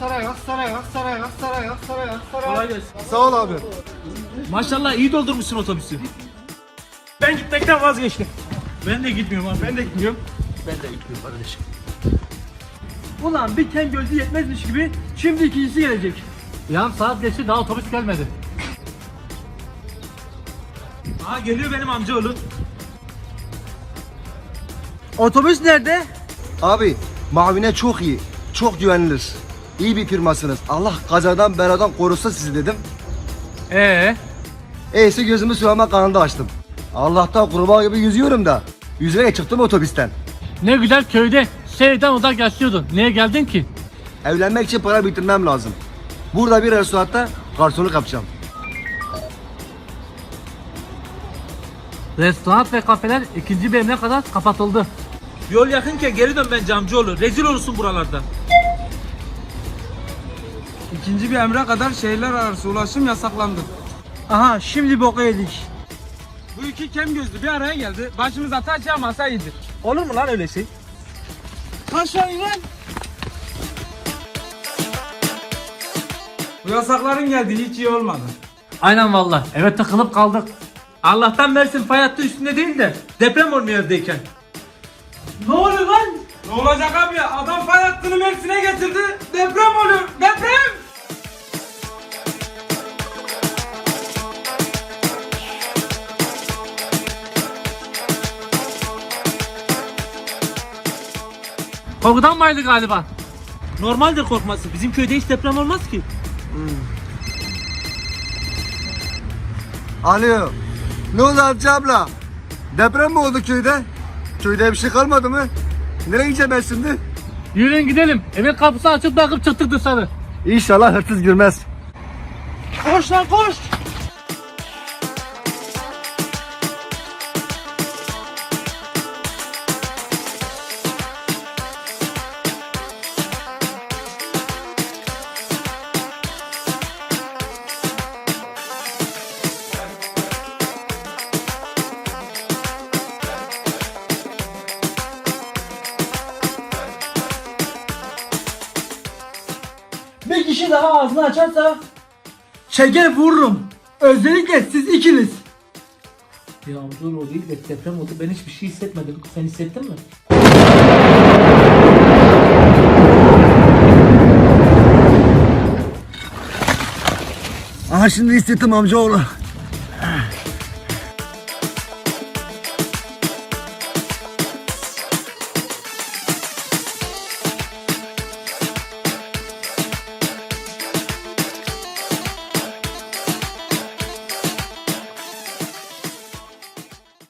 Aksaray, Aksaray, Aksaray, Aksaray, Aksaray. Kolay gelsin. Sağ ol abi. Maşallah iyi doldurmuşsun otobüsü. Ben gitmekten vazgeçtim. Ben de gitmiyorum abi. Ben de gitmiyorum. Ben de gitmiyorum kardeşim. Ulan bir ken gözü yetmezmiş gibi şimdi ikincisi gelecek. Yarım saat geçti daha otobüs gelmedi. Aa geliyor benim amcaoğlu. Otobüs nerede? Abi Mavine çok iyi. Çok güvenilir. İyi bir firmasınız. Allah kazadan beladan korusun sizi dedim. Ee, Eyse gözümü suyama kanında açtım. Allah'tan kurbağa gibi yüzüyorum da. Yüzerek çıktım otobüsten. ne güzel köyde şeyden oda geçiyordun. Niye geldin ki? Evlenmek için para bitirmem lazım. Burada bir restoranda garsonluk yapacağım. Restoran ve kafeler ikinci emre kadar kapatıldı. Yol yakınken geri dön bence amcaoğlu. Rezil olursun buralarda. İkinci bir emre kadar şehirler arası ulaşım yasaklandı. Aha şimdi boka yedik. Bu iki kem gözlü bir araya geldi. Başımıza taş yağmasa iyidir. Olur mu lan öyle şey? Aşağı in lan. Bu yasakların geldiği hiç iyi olmadı. Aynen valla eve tıkılıp kaldık. Allah'tan Mersin fay hattı üstünde değil de deprem olmuyor evdeyken. Ne oluyor lan? Ne olacak abi? Adam fay hattını Mersin'e getirdi. Korkudan mıydı galiba? Normaldir korkması. Bizim köyde hiç deprem olmaz ki. Alo. Ne oldu Hatice abla? Deprem mi oldu köyde? Köyde bir şey kalmadı mı? Nereye gideceğim ben şimdi? Yürüyün gidelim. Evin kapısı açık bırakıp çıktık dışarı. İnşallah hırsız girmez. Koş lan koş! Bir daha ağzını açarsa çeker vururum. Özellikle siz ikiniz. Ya amcaoğlu o değil de deprem oldu. Ben hiçbir şey hissetmedim. Sen hissettin mi? Aha şimdi hissettim amcaoğlu.